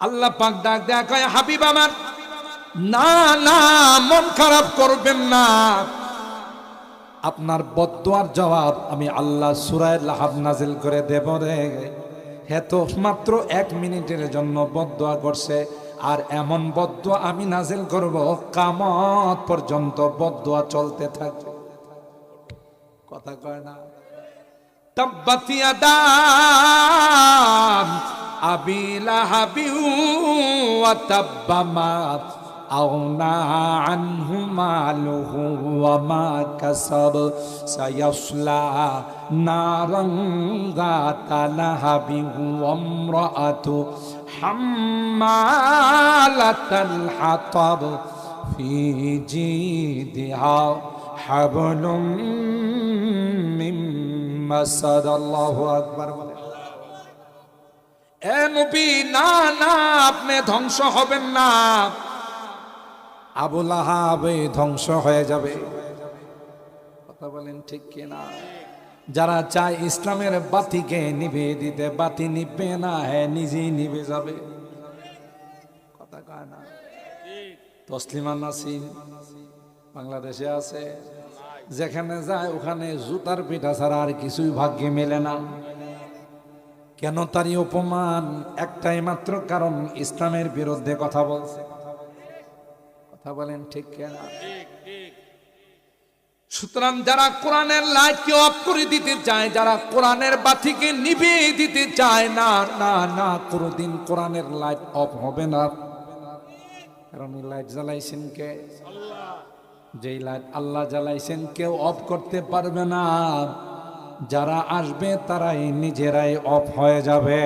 আল্লাহ পাক ডাক দেখায় হাবিব আমার, না না, মন খারাপ করবেন না। আপনার বদোয়ার জবাব আমি আল্লাহ সুরায় লাহাব নাজিল করে দেব রে। হে তো মাত্র এক মিনিটের জন্য বদোয়া করছে, আর এমন বদোয়া আমি নাজিল করব, কামত পর্যন্ত বদোয়া চলতে থাকবে। কথা কয় না? তাব্বাতিয়া أبي لهب وتب ما أغنى عنه ماله وما كسب. سيصلى نارا ذات لهب وامرأته حمالة الحطب في جيدها حبل من مسد. الله أكبر. না না, আপনি ধ্বংস হবেন না। আবুল আহাবে ধ্বংস হয়ে যাবে। কথা বলেন ঠিক কিনা? যারা চায় ইসলামের বাতিকে নিভে দিতে, বাতি নিবে না হ্যাঁ নিজেই নিভে যাবে। কথা কয় না? তসলিমা নাসিম বাংলাদেশে আছে। যেখানে যায়, ওখানে জুতার পিঠা ছাড়া আর কিছুই ভাগ্যে মেলে না। কেন তারই অপমান? একটাই মাত্র কারণ ইসলামের বিরুদ্ধে কথা বলছে। কথা বলেন ঠিক কেনা? সুতরাং যারা কোরআনের লাইটকে অফ করে দিতে চায়, যারা কোরআনের বাতিকে নিভে দিতে চায়, না না না, কোনোদিন কোরআনের লাইট অফ হবে না। কারণ লাইট জ্বালাইছেন কে? যেই লাইট আল্লাহ জ্বালাইছেন, কেউ অফ করতে পারবে না। যারা আসবে তারাই নিজেরাই অফ হয়ে যাবে।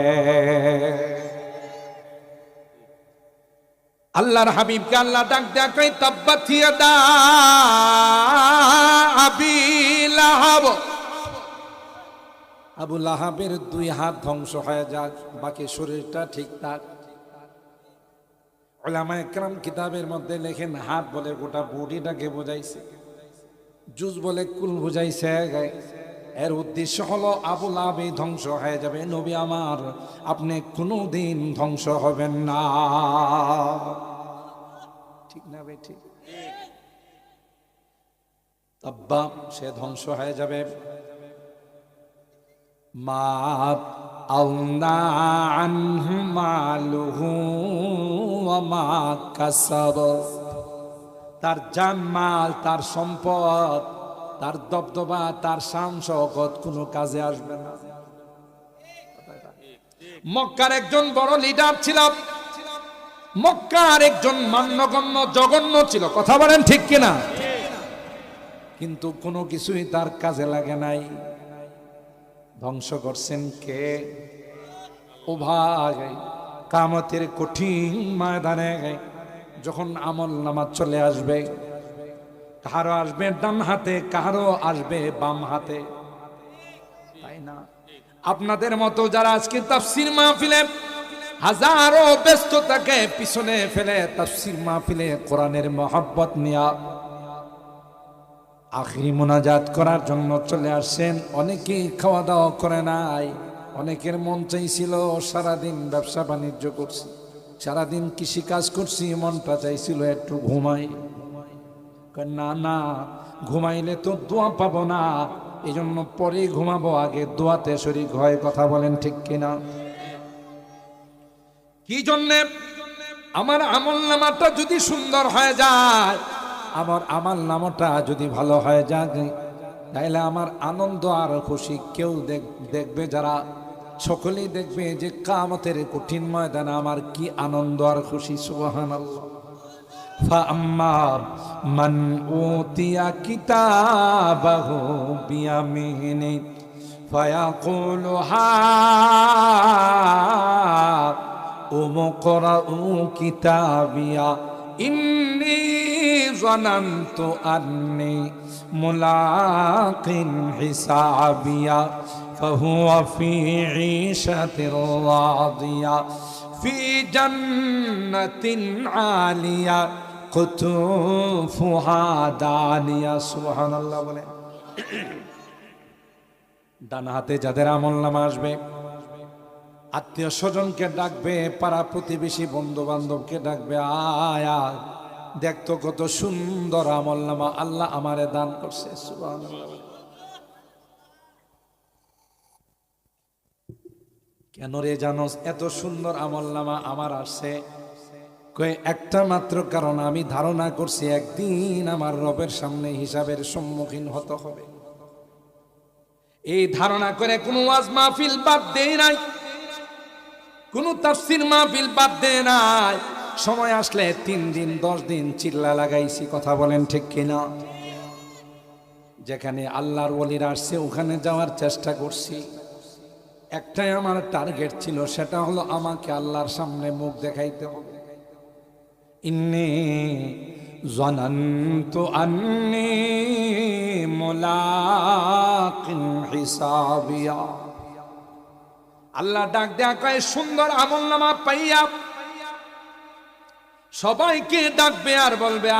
আল্লাহর হাবিবকে আল্লাহ ডাক দেখাই তাব্বাথিয়া দা আবি লাহাব। আবু লাহাবের দুই হাত ধ্বংস হয়ে যাক, বাকি শরীরটা ঠিকঠাক ওলামা একরাম কিতাবের মধ্যে লেখেন, হাত বলে গোটা বডিটাকে বোঝাইছে জুজ বলে কুল বুঝাইছে এর উদ্দেশ্য হলো আবুল আবি ধ্বংস হয়ে যাবে। নবী আমার, আপনি কোনো দিন ধ্বংস হবেন না। ঠিক না বে ঠিক। তাব্বা সে ধ্বংস হয়ে যাবে। তার জানমাল তার সম্পদ তার দবদবা, তার শান শওকত কোনো কাজে আসবে না। মক্কার একজন বড় লিডার ছিল। মক্কার একজন মান্যগণ্য, জঘন্য ছিল। কথা বলেন ঠিক কিনা? কিন্তু কোনো কিছুই তার কাজে লাগে নাই। ধ্বংস করছেন কে? ও ভাই, কামতের কঠিন ময়দানে যখন আমল নামাজ চলে আসবে কাহারও আসবে ডান হাতে কাহারও আসবে বাম হাতে। তাই না? আপনাদের মতো যারা আজকে তাফসির মাহফিলে হাজারো ব্যস্ততাকে পিছনে ফেলে তাফসির মাহফিলে কোরআনের মহব্বত নিয়া আখরি মোনাজাত করার জন্য চলে আসছেন, অনেকেই খাওয়া দাওয়া করে নাই, অনেকের মন চাইছিল সারাদিন ব্যবসা বাণিজ্য করছি, সারাদিন কৃষি কাজ করছি, মনটা চাইছিল একটু ঘুমাই। না না, ঘুমাইলে তো দোয়া পাবো না। এই জন্য পরে ঘুমাবো, আগে দোয়াতে শরীর হয় কথা বলেন ঠিক কিনা? কি জন্যে? আমার আমল নামাটা যদি সুন্দর হয়ে যায়, আমার আমল নামাটা যদি ভালো হয়ে যায়, তাইলে আমার আনন্দ আর খুশি কেউ দেখ- দেখবে যারা? সকলেই দেখবে যে কামতের কঠিন ময়দানে আমার কি আনন্দ আর খুশি সুবাহান আল্লাহ فأما من أوتي كتابه بيمينه فيقول هاؤم اقرءوا كتابيا إني ظننت أني ملاق حسابيا فهو في عيشة راضية في جنة عالية. কতু ফুহাদানিয়া বলে। ডান হাতে যাদের আমল আসবে, আত্মীয় স্বজনকে ডাকবে, পাড়া প্রতিবেশী বন্ধু বান্ধবকে ডাকবে, আয়া দেখতো কত সুন্দর আমল নামা আল্লাহ আমারে দান করছে কেন রে জানোস, এত সুন্দর আমল নামা আমার আসছে? কয়ে একটা মাত্র কারণ আমি ধারণা করছি, একদিন আমার রবের সামনে হিসাবের সম্মুখীন হতে হবে। এই ধারণা করে কোনো ওয়াজ মাহফিল বাদ দেয় নাই, কোনো তাফসির মাহফিল বাদ দেয় নাই। সময় আসলে তিন দিন, দশ দিন চিল্লা লাগাইছি, কথা বলেন ঠিক কিনা? যেখানে আল্লাহর ওলিরা আসছে, ওখানে যাওয়ার চেষ্টা করছি। একটাই আমার টার্গেট ছিল, সেটা হলো আমাকে আল্লাহর সামনে মুখ দেখাইতে হবে। ইন্নি জনন্তু আন্নি মুলাকিন হিসাবিয়া আল্লাহ ডাক দেয়া কয়, সুন্দর আমল নামা পাইয়া সবাইকে ডাকবে আর বলবে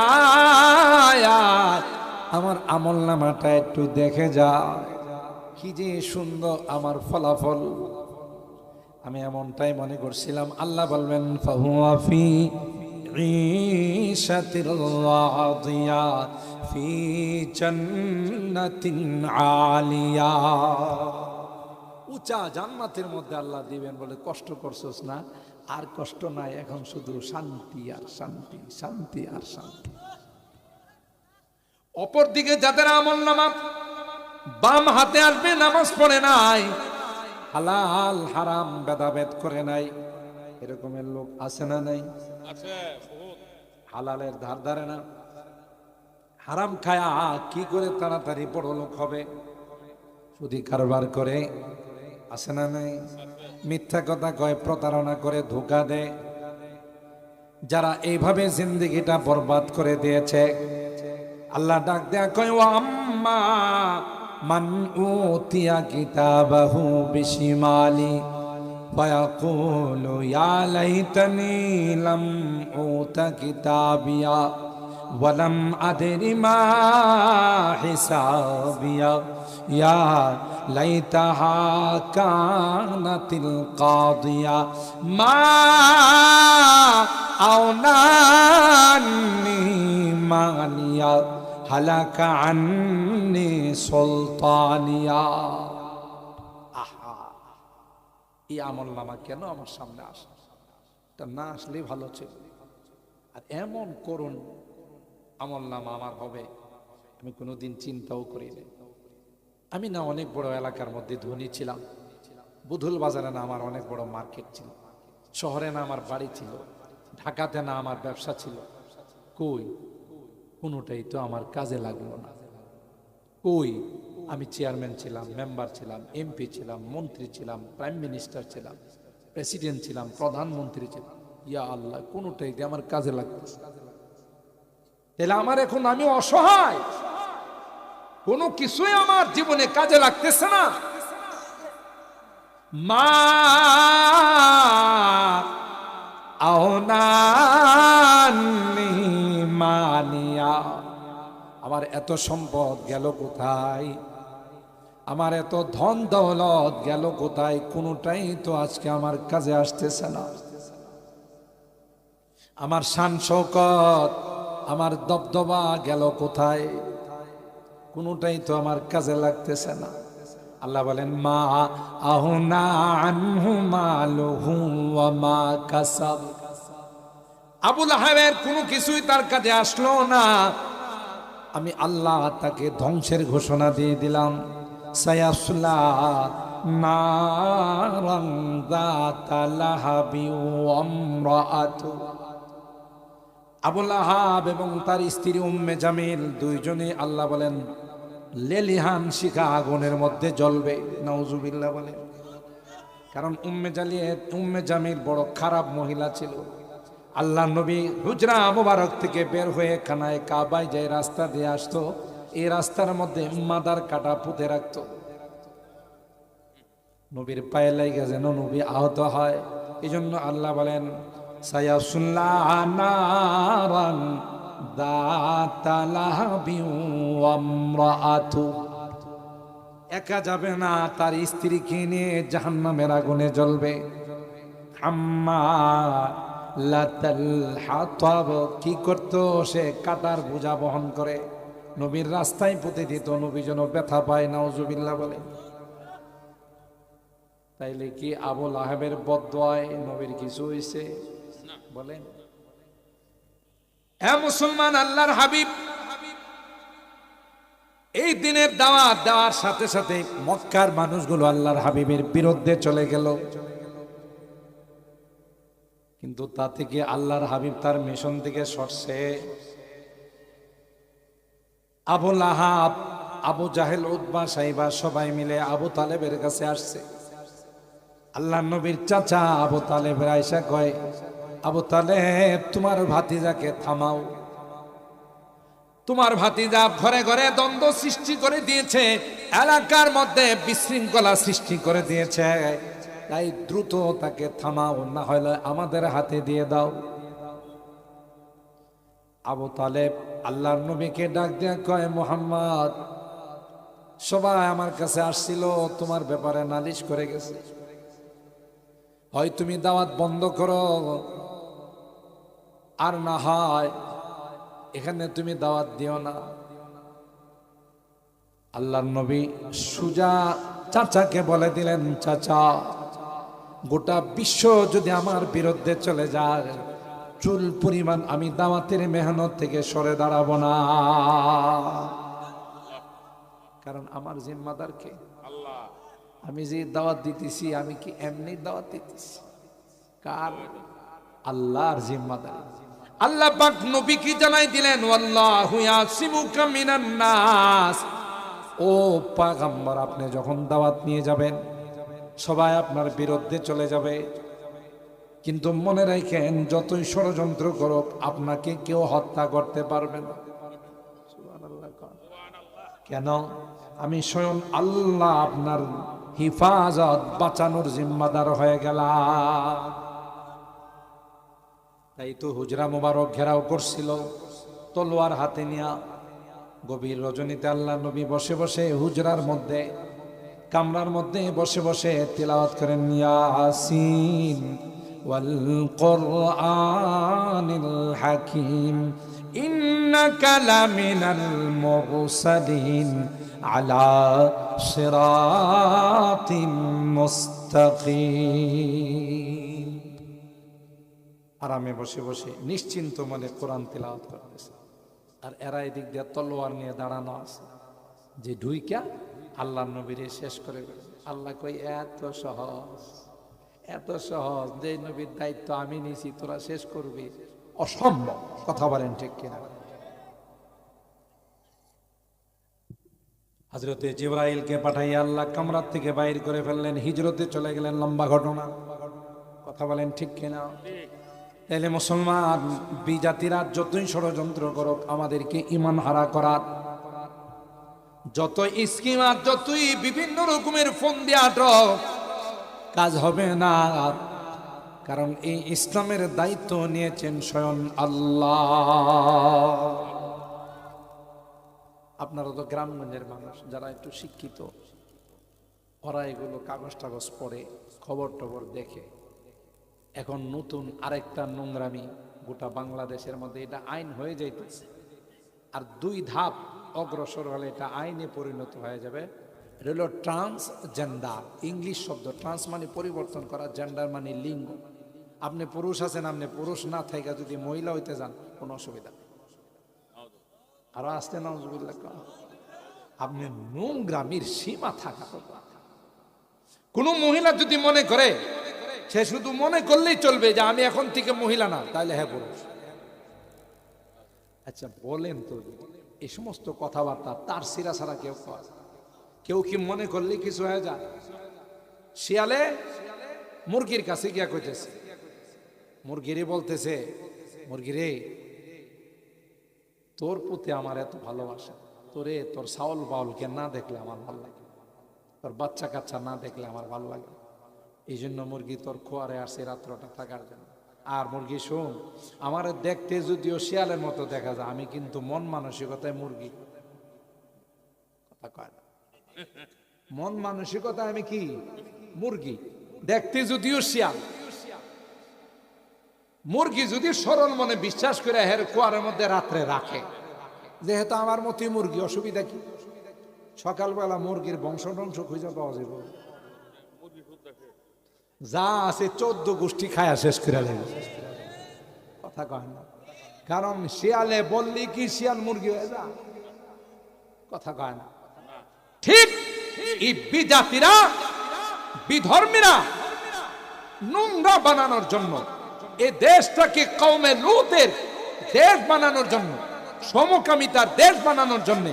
আমার আমল নামাটা একটু দেখে যা। কি যে সুন্দর আমার ফলাফল। আমি এমনটাই মনে করছিলাম। আল্লাহ বলবেন, ফাহুয়া ফি عيشة راضية في جنة عالية উঁচা জান্নাতের মধ্যে আল্লাহ দিবেন বলে কষ্ট করছোস না আর কষ্ট নাই এখন শুধু শান্তি আর শান্তি শান্তি আর শান্তি অপর দিকে যাদের আমল নামা বাম হাতে আসবে নামাজ পড়ে নাই হালাল হারাম ভেদাভেদ করে নাই এরকমের লোক আছে না নাই হালালের ধার ধারে না। হারাম খায়া কি করে তাড়াতাড়ি বড় লোক হবে? যদি কারবার করে, আছে না নাই? মিথ্যা কথা কয়, প্রতারণা করে, ধোকা দেয়। যারা এইভাবে জিন্দিগিটা বরবাদ করে দিয়েছে, আল্লাহ ডাক দেয়া কয়, ও আম্মা, মান উতিয়া কিতাবাহু বিশিমালি। فيقول يا ليتني لم أوت كتابيا ولم أدر ما حسابيا. يا ليتها كانت القاضية. ما أغناني ماليا. هلك عني سلطانيا. এই আমল নামা কেন আমার সামনে আসে? তা না আসলেই ভালো ছিল আর এমন করুন, আমল নামা আমার হবে। আমি কোনোদিন চিন্তাও করি নাই। আমি না অনেক বড় এলাকার মধ্যে ধনী ছিলাম। বুধুল বাজারে না আমার অনেক বড় মার্কেট ছিল। শহরে না আমার বাড়ি ছিল। ঢাকাতে না আমার ব্যবসা ছিল। কই? কোনোটাই তো আমার কাজে লাগল না। কই? আমি চেয়ারম্যান ছিলাম মেম্বার ছিলাম এমপি ছিলাম, মন্ত্রী ছিলাম প্রাইম মিনিস্টার ছিলাম প্রেসিডেন্ট ছিলাম, প্রধানমন্ত্রী ছিলাম। ইয়া আল্লাহ, কোনোটাই আমার কাজে লাগতেছে তাহলে আমার এখন আমি অসহায়। কোনো কিছুই আমার জীবনে কাজে লাগতেছে না। মা মানিয়া আমার এত সম্পদ গেল কোথায়? আমার এত ধন দৌলত গেল কোথায়? কোনোটাই তো আজকে আমার কাজে আসতেছে না। আমার শান শৌকত আমার দবদবা গেল কোথায়? কোনোটাই তো আমার কাজে লাগতেছে না। আল্লাহ বলেন, মা আহুনা আনহু মালুহু ওয়া মা কাসাব। আবুল আহাবের কোনো কিছুই তার কাজে আসলো না। আমি আল্লাহ তাকে ধ্বংসের ঘোষণা দিয়ে দিলাম। সায়াসুলা নারাং দাতা লাহাবি ওয়ামরাআতু আবুল আহাব এবং তার স্ত্রী উম্মে জামিল দুইজনে আল্লাহ বলেন, লেলিহান শিখা আগুনের মধ্যে জ্বলবে নওজুবিল্লাহ বলে। কারণ উম্মে জালিয়ে উম্মে জামিল বড় খারাপ মহিলা ছিল। আল্লাহ নবী হুজরা মুবারক থেকে বের হয়ে খানায় কাবায় যে রাস্তা দিয়ে আসতো এই রাস্তার মধ্যে মাদার কাটা পুঁতে রাখতো। নবীর পায়ে লাগে যেন নবী আহত হয়। এই জন্য আল্লাহ বলেন একা যাবে না, তার স্ত্রীকে নিয়ে জাহান্নামের আগুনে জ্বলবে। কি করত সে কাটার বোঝা বহন করে। নবীর রাস্তায় পুঁতে দিত, নবী যেন ব্যথা পায়, নাউজুবিল্লাহ বলে। তাইলে কি আবুল আহেবের বদয় নবীর কিছু হইছে? বলেন। হ্যাঁ মুসলমান, আল্লাহর হাবিব, এই দিনের দাওয়াত দেওয়ার সাথে সাথে মক্কার মানুষগুলো আল্লাহর হাবিবের বিরুদ্ধে চলে গেল। কিন্তু তা থেকে আল্লাহর হাবিব তার মিশন থেকে সরছে। আবুল আহাব আবু জাহেল উদ্বা সাইবা সবাই মিলে আবু তালেবের কাছে আসছে। আল্লাহ নবীর চাচা আবু তালেবের আয়সা কয়, আবু তালেব, তোমার ভাতিজাকে থামাও। তোমার ভাতিজা ঘরে ঘরে দ্বন্দ্ব সৃষ্টি করে দিয়েছে, এলাকার মধ্যে বিশৃঙ্খলা সৃষ্টি করে দিয়েছে। তাই দ্রুত তাকে থামাও না হলে আমাদের হাতে দিয়ে দাও। আবু তালেব আল্লাহর নবীকে ডাক দিয়া কয়, মোহাম্মদ, সবাই আমার কাছে আসছিল, তোমার ব্যাপারে নালিশ করে গেছে। হয় তুমি দাওয়াত বন্ধ করো, আর না হয় এখানে তুমি দাওয়াত দিও না। আল্লাহর নবী সুজা চাচাকে বলে দিলেন, চাচা, গোটা বিশ্ব যদি আমার বিরুদ্ধে চলে যায় চুল পরিমাণ আমি দাওয়াতের মেহনত থেকে সরে দাঁড়াবো না। কারণ আমার জিম্মাদার কে আমি যে দাওয়াত দিতেছি, আমি কি এমনি দাওয়াত দিতেছি? কার? আল্লাহর জিম্মাদার। আল্লাহ পাক নবী কি জানাই দিলেন, ওয়াল্লাহু ইয়াসিমুকা মিনান নাস। ও পাগম্বর, আপনি যখন দাওয়াত নিয়ে যাবেন, সবাই আপনার বিরুদ্ধে চলে যাবে। কিন্তু মনে রাখেন, যতই ষড়যন্ত্র করুক, আপনাকে কেউ হত্যা করতে পারবে না। কেন? আমি স্বয়ং আল্লাহ আপনার হিফাজত বাঁচানোর জিম্মাদার হয়ে গেলাম। তাই তো হুজরা মোবারক ঘেরাও করছিল, তলোয়ার হাতে নিয়া। গভীর রজনীতে আল্লাহ নবী বসে বসে হুজরার মধ্যে, কামরার মধ্যে বসে বসে তিলাওয়াত করেন, ইয়াসিন কোরআনিল হাকিম ইন্নাকা লামিনাল মুরসালিন আলা সিরাতিম মুস্তাকিম। আরামে বসে বসে নিশ্চিন্ত মনে কোরআন তেলাওয়াত করতেছে। আর এরা এদিক দিয়ে তলোয়ার নিয়ে দাঁড়ানো আছে। যে ঢুইকা আল্লাহ নবীরে শেষ করে। আল্লাহ কই এত সহজ। এত সহজ যে নবীর দায়িত্ব আমি নিছি, তোরা শেষ করবি। অসম্ভব, কথা বলেন ঠিক কিনা। হজরতে জিব্রাইলকে পাঠাই আল্লাহ কামরার থেকে বাইর করে ফেললেন, হিজরতে চলে গেলেন, লম্বা ঘটনা। কথা বলেন ঠিক কিনা। তাহলে মুসলমান, বিজাতিরা যতই ষড়যন্ত্র করুক, আমাদেরকে ইমান হারা করার। যত স্কিম আর যতই বিভিন্ন রকমের ফোন দিয়ে আটক কাজ হবে না। কারণ এই ইসলামের দায়িত্ব নিয়েছেন স্বয়ং আল্লাহ। আপনারা তো গ্রামগঞ্জের মানুষ, যারা একটু শিক্ষিত, ওরা এগুলো কাগজ টাগজ পড়ে খবর টবর দেখে। এখন নতুন আরেকটা নোংরামি গোটা বাংলাদেশের মধ্যে, এটা আইন হয়ে যাইতেছে। আর দুই ধাপ অগ্রসর হলে এটা আইনে পরিণত হয়ে যাবে। এটা হলো ট্রান্সজেন্ডার ইংলিশ শব্দ ট্রান্স মানে পরিবর্তন করা জেন্ডার মানে লিঙ্গ। আপনি পুরুষ আছেন, আপনি পুরুষ না থাকা যদি মহিলা হইতে যান, কোনো অসুবিধা আরও আসতে নজরুল্লাহ আপনি নোংরামির সীমা থাকা কোন মহিলা যদি মনে করে, সে শুধু মনে করলেই চলবে যে আমি এখন থেকে মহিলা না তাহলে হ্যাঁ পুরুষ। আচ্ছা বলেন তো, এই সমস্ত কথাবার্তা তার সিরা ছাড়া কেউ কয় কেউ কি মনে করলে কিছু হয়ে যায়? শিয়ালে মুরগির কাছে গিয়া কইতেছে, মুরগিরে বলতেছে, মুরগিরে, তোর পুতে আমার এত ভালোবাসা, তোরে, তোর চাউল বাউলকে না দেখলে আমার ভালো লাগে তোর বাচ্চা কাচ্চা না দেখলে আমার ভালো লাগে এই জন্য মুরগি তোর খোয়ারে আসে রাত্রটা থাকার জন্য। আর মুরগি শোন, আমার দেখতে যদিও শিয়ালের মতো দেখা যায়, আমি কিন্তু মন মানসিকতায় মুরগি। কথা কয় মন মানসিকতা আমি কি? মুরগি। দেখতে যদিও শিয়াল। মুরগি যদি সরল মনে বিশ্বাস করে, হের কুয়ারের মধ্যে রাত্রে রাখে। যেহেতু আমার মতোই মুরগি, অসুবিধা কি? সকালবেলা মুরগির বংশ টংশ খুঁজে পাওয়া যাবে। যা আছে চোদ্দ গোষ্ঠী খায়া শেষ করে লাগবে কথা কয় না। কারণ শিয়ালে বললি কি শিয়াল মুরগি হয়ে যা কথা কয় না। ঠিক এই বিজাতিরা, বিধর্মীরা নোংরা বানানোর জন্য, এ দেশটাকে কৌমে লুতের দেশ বানানোর জন্য, সমকামিতার দেশ বানানোর জন্য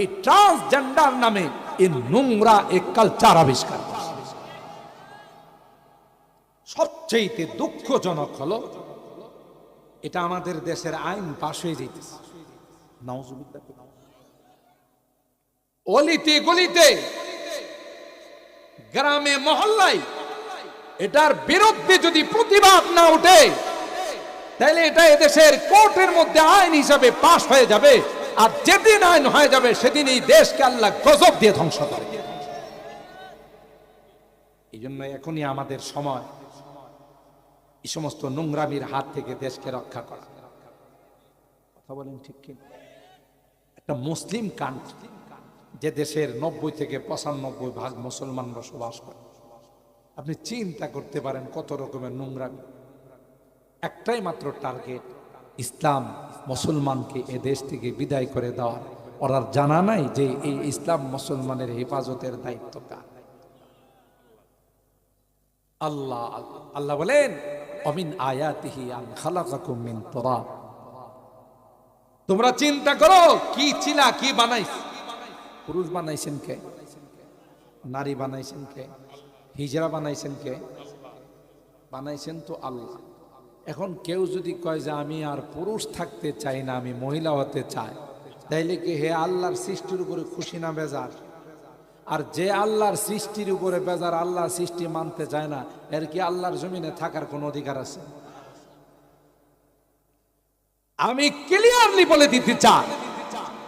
এই ট্রান্সজেন্ডার নামে এই নোংরা এ কালচার আবিষ্কার। সবচেয়ে দুঃখজনক হলো, এটা আমাদের দেশের আইন পাশ হয়ে যেতেছে অলিতে গলিতে, গ্রামে মহল্লায়, এটার বিরুদ্ধে যদি প্রতিবাদ না উঠে, তাহলে এটা এদেশের কোর্টের মধ্যে আইন হিসাবে পাশ হয়ে যাবে। আর যেদিন আইন হয়ে যাবে সেদিন এই দেশকে আল্লাহ গজব দিয়ে ধ্বংস করে। এই জন্য এখনই আমাদের সময় এই সমস্ত নোংরামির হাত থেকে দেশকে রক্ষা করা। কথা বলেন ঠিক কি একটা মুসলিম কান্ট্রি যে দেশের নব্বই থেকে পঁচানব্বই ভাগ মুসলমান বসবাস করে। আপনি চিন্তা করতে পারেন কত রকমের নোংরামি একটাই মাত্র টার্গেট ইসলাম মুসলমানকে এ দেশ থেকে বিদায় করে দেওয়া ওরা জানা নাই যে এই ইসলাম মুসলমানের হেফাজতের দায়িত্ব কার। আল্লাহ আল্লাহ বলেন, অমিন আয়াতিহি আন খালাকাকুম মিন তুরাব। তোমরা চিন্তা করো, কি ছিলা কি বানাইছ? পুরুষ বানাইছেন কে? নারী বানাইছেন কে? হিজরা বানাইছেন কে? বানাইছেন তো আল্লাহ। এখন কেউ যদি কয় যে আমি আর পুরুষ থাকতে চাই না, আমি মহিলা হতে চাই, তাইলে কি হে আল্লাহর সৃষ্টির উপরে খুশি না বেজার? আর যে আল্লাহর সৃষ্টির উপরে বেজার আল্লাহ সৃষ্টি মানতে চায় না, এর কি আল্লাহর জমিনে থাকার কোনো অধিকার আছে? আমি ক্লিয়ারলি বলে দিতে চাই।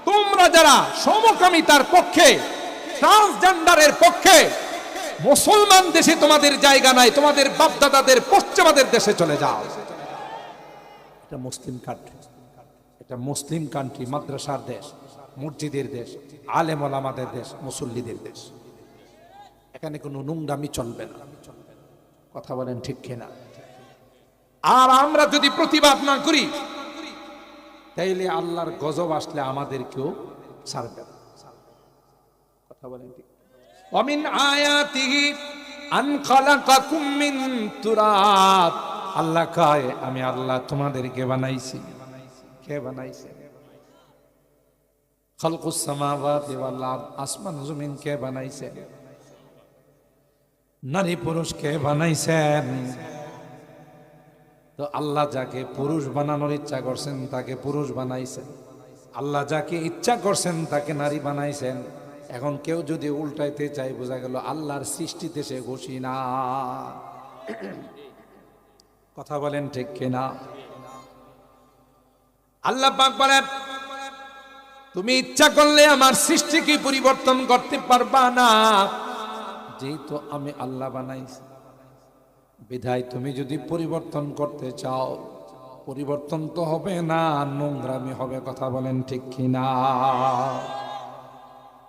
তোমরা যারা সমকামিতার পক্ষে ট্রান্সজেন্ডারের পক্ষে, মুসলমান দেশে তোমাদের জায়গা নাই, তোমাদের বাপদাদাদের, পশ্চিমাদের দেশে চলে যাও। এটা মুসলিম কান্ট্রি এটা মুসলিম কান্ট্রি মাদ্রাসার দেশ, মসজিদের দেশ আলেম আমাদের দেশ, মুসল্লিদের দেশ। এখানে কোনো নোংরামি চলবে না। কথা বলেন ঠিক কিনা? আর আমরা যদি প্রতিবাদ না করি তাইলে আল্লাহর গজব আসলে আমাদেরকেও ছাড়বে। কথা বলেন ঠিক। অমিন আয়াতিহি আন খালাকাকুম মিন তুরাব আল্লাহ কয়, আমি আল্লাহ তোমাদেরকে বানাইছি। কে বানাইছে? খালকুস সামাওয়াতি ওয়াল আরদ। আসমান জমিন কে বানাইছে? নারী পুরুষ কে বানাইছেন? তো আল্লাহ যাকে পুরুষ বানানোর ইচ্ছা করছেন, তাকে পুরুষ বানাইছেন। আল্লাহ যাকে ইচ্ছা করছেন, তাকে নারী বানাইছেন। এখন কেউ যদি উল্টাইতে চাই বোঝা গেল আল্লাহর সৃষ্টিতে সে খুশি না। কথা বলেন ঠিক কিনা? আল্লাহ পাক বলেন, তুমি ইচ্ছা করলে আমার সৃষ্টিকে পরিবর্তন করতে পারবা না। যেহেতু আমি আল্লাহ বানাইছি বিধায় তুমি যদি পরিবর্তন করতে চাও, পরিবর্তন তো হবে না, নোংরামি হবে, কথা বলেন ঠিক কিনা?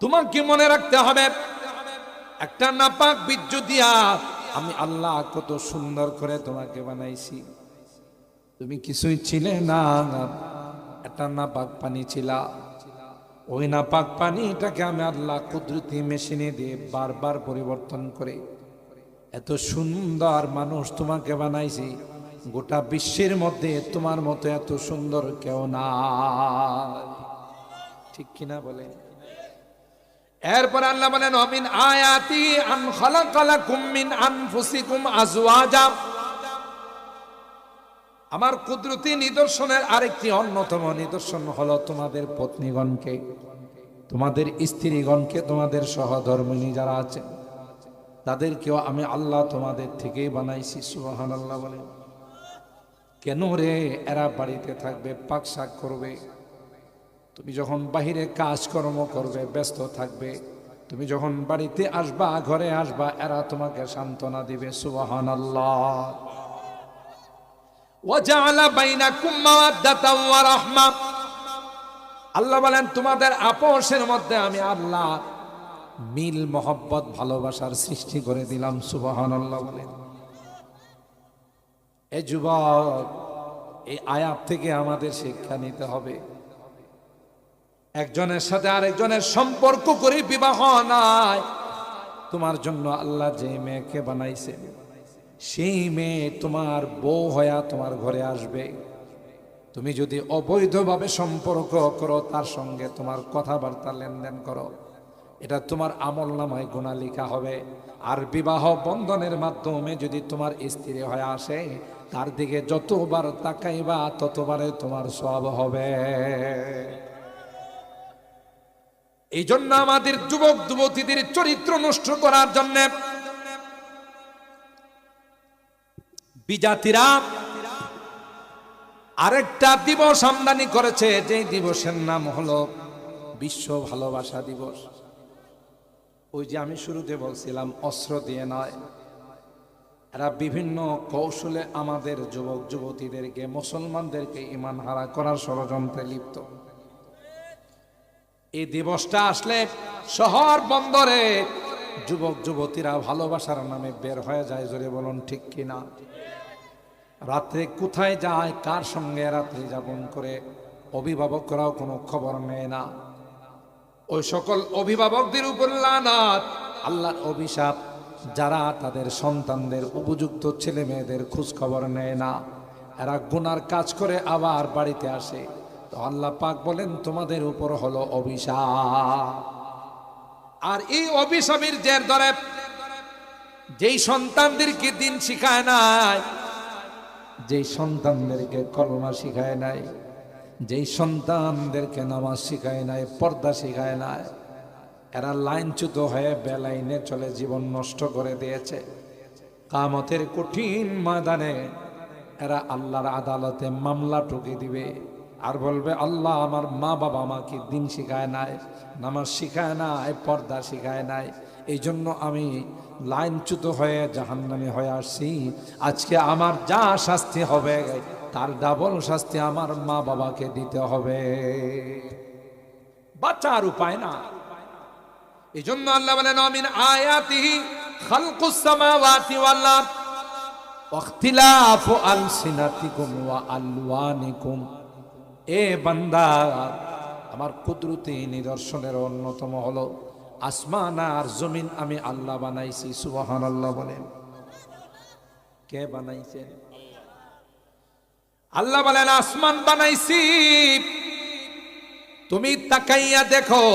তোমাকে মনে রাখতে হবে, একটা নাপাক বীর্য দিয়া আমি আল্লাহ কত সুন্দর করে তোমাকে বানাইছি। তুমি কিছুই ছিলে না, একটা নাপাক পানি ছিলা। ওই নাপাক পানিটাকে আমি আল্লাহ কুদরতি মেশিনে দিয়ে বারবার পরিবর্তন করে। এত সুন্দর মানুষ তোমাকে বানাইছি। গোটা বিশ্বের মধ্যে তোমার মতো এত সুন্দর কেউ না ঠিক কিনা বলে? এরপর আল্লাহ বলেন, অমিন আয়াতি আন খালাকালাকুম মিন আনফুসিকুম আজওয়াজা। আমার কুদরতি নিদর্শনের আরেকটি অন্যতম নিদর্শন হলো তোমাদের পত্নীগণকে, তোমাদের স্ত্রীগণকে, তোমাদের সহধর্মিনী যারা আছেন। তাদেরকেও আমি আল্লাহ তোমাদের থেকেই বানাইছি সুবাহান আল্লাহ বলে। কেন রে এরা বাড়িতে থাকবে, পাক শাক করবে? তুমি যখন বাহিরে কাজকর্ম করবে, ব্যস্ত থাকবে, তুমি যখন বাড়িতে আসবা, ঘরে আসবা, এরা তোমাকে সান্ত্বনা দিবে সুবাহান আল্লাহ আল্লাহ বলেন, তোমাদের আপোষের মধ্যে আমি আল্লাহ মিল, মোহব্বত, ভালোবাসার সৃষ্টি করে দিলাম, সুবহানাল্লাহ বলেন এ যুবক, এই আয়াত থেকে আমাদের শিক্ষা নিতে হবে। একজনের সাথে আরেকজনের সম্পর্ক করে বিবাহ নাই। তোমার জন্য আল্লাহ যে মেয়েকে বানাইছে, সেই মেয়ে তোমার বউ হয়া তোমার ঘরে আসবে। তুমি যদি অবৈধভাবে সম্পর্ক করো, তার সঙ্গে তোমার কথাবার্তা লেনদেন করো। এটা তোমার আমল নামায় গুণা লেখা হবে। আর বিবাহ বন্ধনের মাধ্যমে যদি তোমার স্ত্রী হয়ে আসে, তার দিকে যতবার তাকাইবা, ততবারে তোমার সব হবে। এই জন্য আমাদের যুবক, যুবতীদের চরিত্র নষ্ট করার জন্য বিজাতিরা আরেকটা দিবস আমদানি করেছে যে দিবসের নাম হলো বিশ্ব ভালোবাসা দিবস। ওই যে আমি শুরুতে বলছিলাম, অস্ত্র দিয়ে নয়। এরা বিভিন্ন কৌশলে আমাদের যুবক, যুবতীদেরকে, মুসলমানদেরকে ইমান হারা করার ষড়যন্ত্রে লিপ্ত। এই দিবসটা আসলে শহর বন্দরে যুবক, যুবতীরা ভালোবাসার নামে বের হয়ে যায়, জোরে বলুন ঠিক কিনা? রাত্রে কোথায় যায়, কার সঙ্গে রাত্রি যাপন করে, অভিভাবকরাও কোনো খবর নেয় না। ওই সকল অভিভাবকদের উপর লানাত। আল্লাহর অভিশাপ যারা তাদের সন্তানদের উপযুক্ত ছেলে মেয়েদের খোঁজ খবর নেয় না। এরা গুনার কাজ করে আবার বাড়িতে আসে। তো আল্লাহ পাক বলেন তোমাদের উপর হলো অভিশাপ। আর এই অভিশাপের জের ধরে যেই সন্তানদেরকে দিন শিখায় নাই যেই সন্তানদেরকে কলমা শিখায় নাই যেই সন্তানদেরকে নামাজ শিখায় নাই, পর্দা শিখায় নাই, এরা লাইনচ্যুত হয়ে বেলাইনে চলে জীবন নষ্ট করে দিয়েছে। কামতের কঠিন ময়দানে এরা আল্লাহর আদালতে মামলা টুকে দিবে আর বলবে, আল্লাহ আমার মা বাবা আমাকে দিন শিখায় নাই, নামাজ শিখায় নাই, পর্দা শিখায় নাই। এই জন্য আমি লাইনচ্যুত হয়ে জাহান্নামে হয়ে আসছি। আজকে আমার যা শাস্তি হবে তার ডাবল শাস্তি আমার মা বাবাকে দিতে হবে। বাচ্চার উপায় না। এই জন্য আল্লাহ বলেন অমিন আয়াতিহি খালকুস সামাওয়াতি ওয়াল আরদ এ বান্দা, আমার কুদরতি নিদর্শনের অন্যতম হলো, আসমান আর জমিন আমি আল্লাহ বানাইছি সুবহান আল্লাহ বলেন। কে বানাইছেন আল্লাহ বলেন, আসমান বানাইছি। তুমি তাকাইয়া দেখো,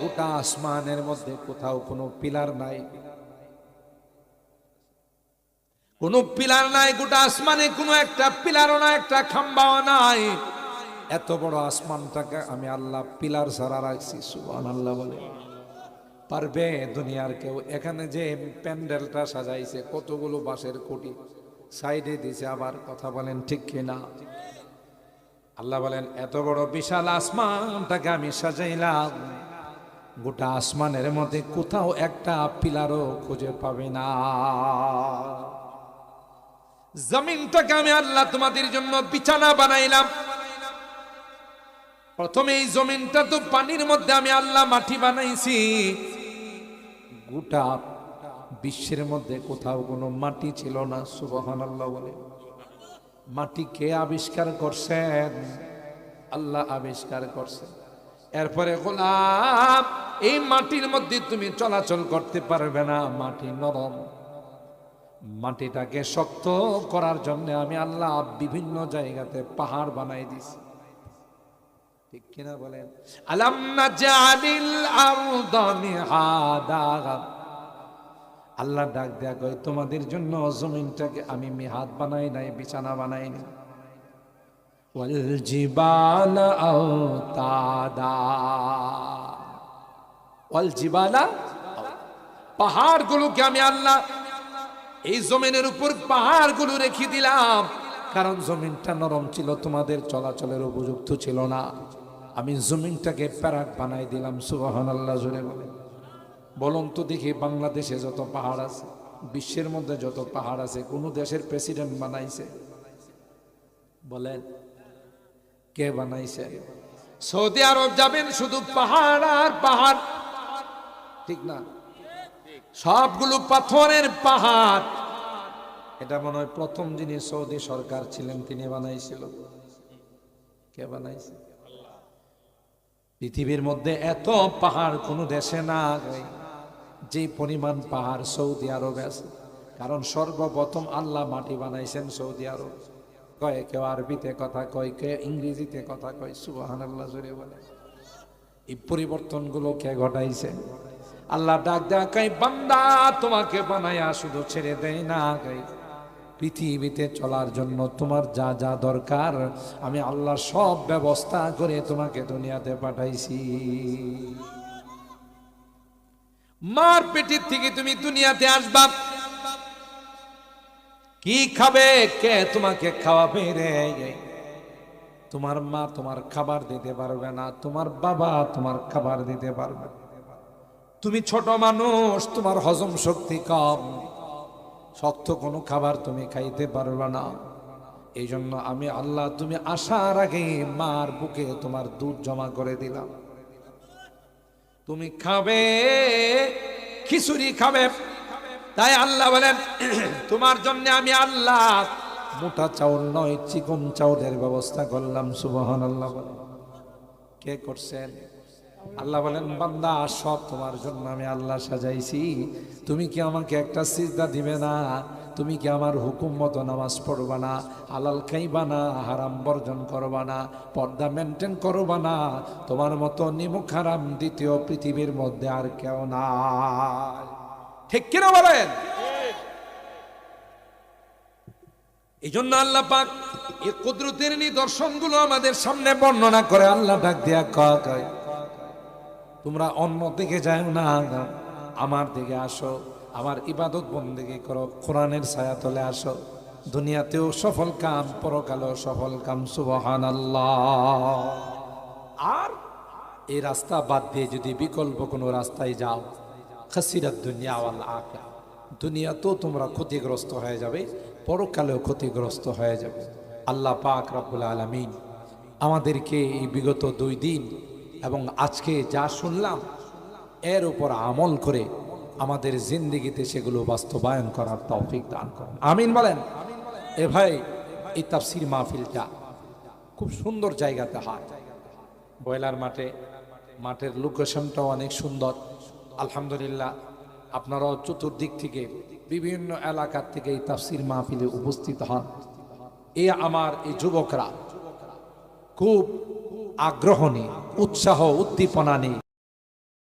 গোটা আসমানের মধ্যে কোথাও কোনো পিলার নাই। কোনো পিলার নাই, গোটা আসমানে কোনো একটা পিলারও না একটা খাম্বাও নাই। এত বড় আসমানটাকে আমি আল্লাহ পিলার ছাড়া রাখছি সুবান আল্লাহ বলে। পারবে দুনিয়ার কেউ? এখানে যে প্যান্ডেলটা সাজাইছে, কতগুলো বাঁশের কোটি সাইডে দিছে, আবার কথা বলেন, ঠিক কিনা? আল্লাহ বলেন, এত বড় বিশাল আসমানটাকে আমি সাজাইলাম। গোটা আসমানের মধ্যে কোথাও একটা পিলারও খুঁজে পাবে না। জমিনটাকে আমি আল্লাহ তোমাদের জন্য বিছানা বানাইলাম। প্রথমে এই জমিনটা তো পানির মধ্যে আমি আল্লাহ মাটি বানাইছি। গোটা বিশ্বের মধ্যে কোথাও কোনো মাটি ছিল না সুবহান আল্লাহ বলে। মাটি কে আবিষ্কার করছেন? আল্লাহ আবিষ্কার করছেন এরপরে গোলাপ, এই মাটির মধ্যে তুমি চলাচল করতে পারবে না, মাটি নরম। মাটিটাকে শক্ত করার জন্য আমি আল্লাহ বিভিন্ন জায়গাতে পাহাড় বানাই দিছি। ঠিক কিনা বলেন? আলাম নাজালিল আরদা মিহাদা আল্লাহ ডাক দেয়া কয়, তোমাদের জন্য জমিনটাকে আমি মিহাদ বানাই নাই, বিছানা বানাই নাই। ওয়াল জিবালা পাহাড়গুলোকে আমি আল্লাহ এই জমিনের উপর পাহাড়গুলো রেখে দিলাম, কারণ জমিনটা নরম ছিল, তোমাদের চলাচলের উপযুক্ত ছিল না। আমি জমিনটাকে প্যারাক বানাই দিলাম সুবাহান আল্লাহ জুড়ে বলে বলুন তো দেখি বাংলাদেশে যত পাহাড় আছে, বিশ্বের মধ্যে যত পাহাড় আছে, কোন দেশের প্রেসিডেন্ট বানাইছে? বলেন, কে বানাইছে? সৌদি আরব যাবেন শুধু পাহাড় আর পাহাড়। ঠিক না? সবগুলো পাথরের পাহাড়। এটা মনে হয় প্রথম যিনি সৌদি সরকার ছিলেন, তিনি বানাইছিল। কে বানাইছে? পৃথিবীর মধ্যে এত পাহাড় কোনো দেশে না যে পরিমাণ পাহাড় সৌদি আরবে আছে, কারণ সর্বপ্রথম আল্লাহ মাটি বানাইছেন সৌদি আরব। কয়, কেউ আরবিতে কথা কয় কে ইংরেজিতে কথা কয় সুবাহান আল্লাহ জোরে বলে। এই পরিবর্তনগুলো কে ঘটাইছে? আল্লাহ ডাক দেখাই বান্দা, তোমাকে বানায়া শুধু ছেড়ে দেয় না গাই পৃথিবীতে চলার জন্য তোমার যা যা দরকার, আমি আল্লাহ সব ব্যবস্থা করে তোমাকে দুনিয়াতে পাঠাইছি। মার পেটের থেকে তুমি দুনিয়াতে আসবা। কি খাবে? কে তোমাকে খাওয়াবে রে? তোমার মা তোমার খাবার দিতে পারবে না, তোমার বাবা তোমার খাবার দিতে পারবে। তুমি ছোট মানুষ, তোমার হজম শক্তি কম। শক্ত কোনো খাবার তুমি খাইতে পারবে না। এই জন্য আমি আল্লাহ, তুমি আসার আগে মার বুকে তোমার দুধ জমা করে দিলাম। তুমি খাবে, খিচুড়ি খাবে। তাই আল্লাহ বলেন, তোমার জন্য আমি আল্লাহ মোটা চাউল নয়, চিকন চাউলের ব্যবস্থা করলাম সুবহান আল্লাহ বলেন কে করছেন? আল্লাহ বলেন, বান্দা, সব তোমার জন্য আমি আল্লাহ সাজাইছি। তুমি কি আমাকে একটা সিজদা দিবে না? তুমি কি আমার হুকুম মতো নামাজ পড়বা না? আলাল খাইবা না? হারাম বর্জন করবা না? পর্দা মেনটেন করবা না? তোমার মতো নিমুখ হারাম দ্বিতীয় পৃথিবীর মধ্যে আর কেউ নাই। ঠিক কিনা বলেন? এই জন্য আল্লাহ পাক এই কুদরতের নিদর্শনগুলো আমাদের সামনে বর্ণনা করে আল্লাহ ডাক দিয়া কয় তোমরা অন্য দিকে যাও না, আমার দিকে আসো। আমার ইবাদত বন্দিকে করো, কোরআনের ছায়া তলে আসো। দুনিয়াতেও সফল কাম, পরকালেও সফল কাম সুবহান আর এই রাস্তা বাদ দিয়ে যদি বিকল্প কোনো রাস্তায় যাও, খাসিরাত দুনিয়া ওয়াল আখিরা দুনিয়াতেও তোমরা ক্ষতিগ্রস্ত হয়ে যাবে, পরকালেও ক্ষতিগ্রস্ত হয়ে যাবে। আল্লাহ পাক রব্বুল আলামিন আমাদেরকে এই বিগত দুই দিন এবং আজকে যা শুনলাম, এর উপর আমল করে আমাদের জিন্দিগিতে সেগুলো বাস্তবায়ন করার তৌফিক দান করেন। আমিন বলেন? এ ভাই, এই তাফসির মাহফিলটা খুব সুন্দর জায়গাতে হয়। বয়লার মাঠে, মাঠের লোকেশনটাও অনেক সুন্দর। আলহামদুলিল্লাহ, আপনারাও চতুর্দিক থেকে, বিভিন্ন এলাকার থেকে এই তাফসির মাহফিলে উপস্থিত হন। এ আমার এই যুবকরা, খুব আগ্রহ নিয়ে, উৎসাহ, উদ্দীপনা নিয়ে